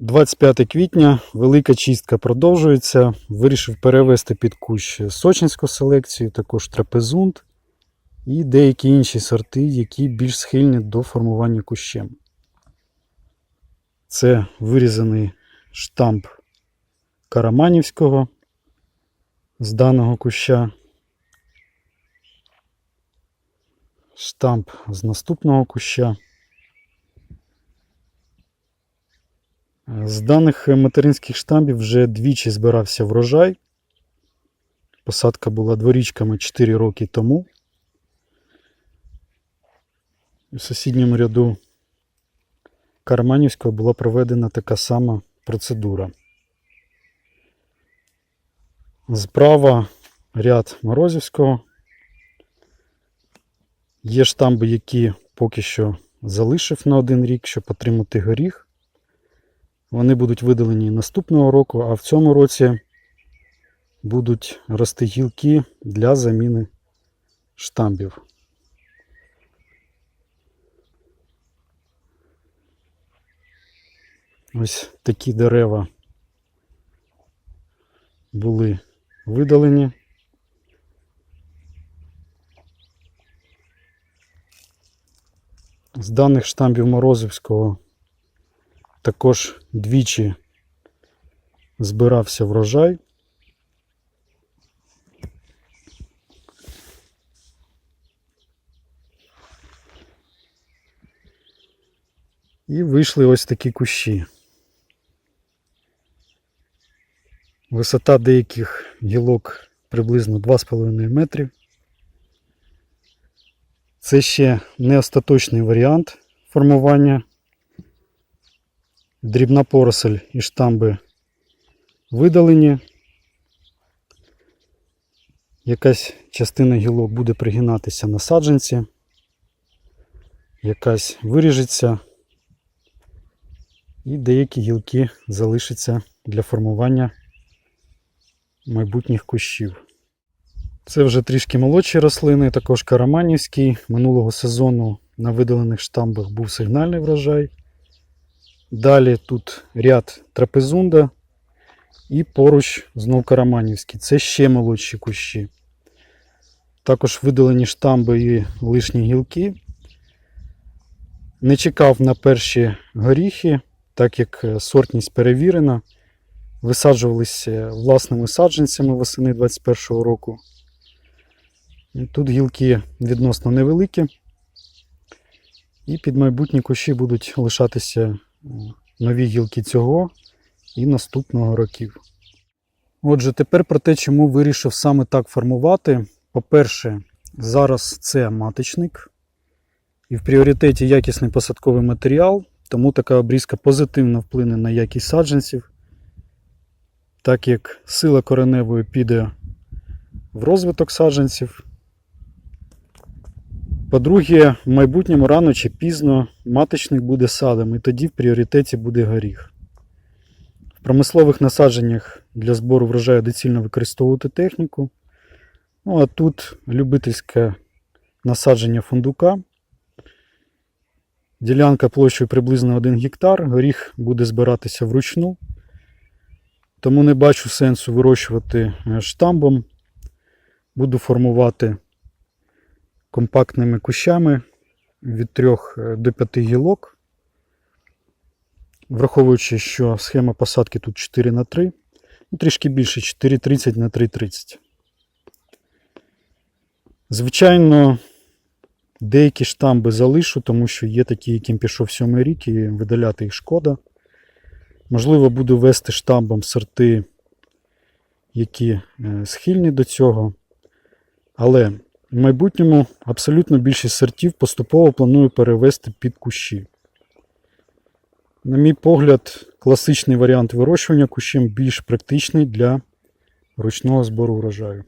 25 квітня, велика чистка продовжується. Вирішив перевести під кущ сочинську селекцію, також трапезунд і деякі інші сорти, які більш схильні до формування кущем. Це вирізаний штамп Караманівського з даного куща. Штамп з наступного куща. З даних материнських штампів вже двічі збирався врожай. Посадка була дворічками 4 роки тому. У сусідньому ряду Карманівського була проведена така сама процедура. Справа ряд Морозівського. Є штамби, які поки що залишив на один рік, щоб отримати горіх. Вони будуть видалені наступного року, а в цьому році будуть рости гілки для заміни штамбів. Ось такі дерева були видалені. З даних штамбів Морозівського також двічі збирався врожай. І вийшли ось такі кущі. Висота деяких гілок приблизно 2,5 метри. Це ще не остаточний варіант формування. Дрібна поросль і штамби видалені. Якась частина гілок буде пригинатися на саджанці, якась виріжеться, і деякі гілки залишаться для формування майбутніх кущів. Це вже трішки молодші рослини, також караманівський. Минулого сезону на видалених штамбах був сигнальний врожай. Далі тут ряд трапезунда і поруч знов караманівський. Це ще молодші кущі. Також видалені штамби і лишні гілки. Не чекав на перші горіхи, так як е, сортність перевірена. Висаджувалися власними саджанцями восени 2021 року. Тут гілки відносно невеликі. І під майбутні кущі будуть лишатися нові гілки цього і наступного років. Отже, тепер про те, чому вирішив саме так формувати. По-перше, зараз це маточник, і в пріоритеті якісний посадковий матеріал, тому така обрізка позитивно вплине на якість саджанців, так як сила кореневої піде в розвиток саджанців. По-друге, в майбутньому рано чи пізно маточник буде садом, і тоді в пріоритеті буде горіх. В промислових насадженнях для збору врожаю доцільно використовувати техніку. Ну а тут любительське насадження фундука. Ділянка площею приблизно 1 гектар, горіх буде збиратися вручну. Тому не бачу сенсу вирощувати е, штамбом. Буду формувати компактними кущами від 3 до 5 гілок. Враховуючи, що схема посадки тут 4 на 3 ну, трішки більше 4,30 на 3,30. Звичайно, деякі штамби залишу, тому що є такі, яким пішов сьомий рік, і видаляти їх шкода. Можливо, буду вести штамбом сорти, які е, схильні до цього. Але в майбутньому абсолютно більшість сортів поступово планую перевести під кущі. На мій погляд, класичний варіант вирощування кущем більш практичний для ручного збору врожаю.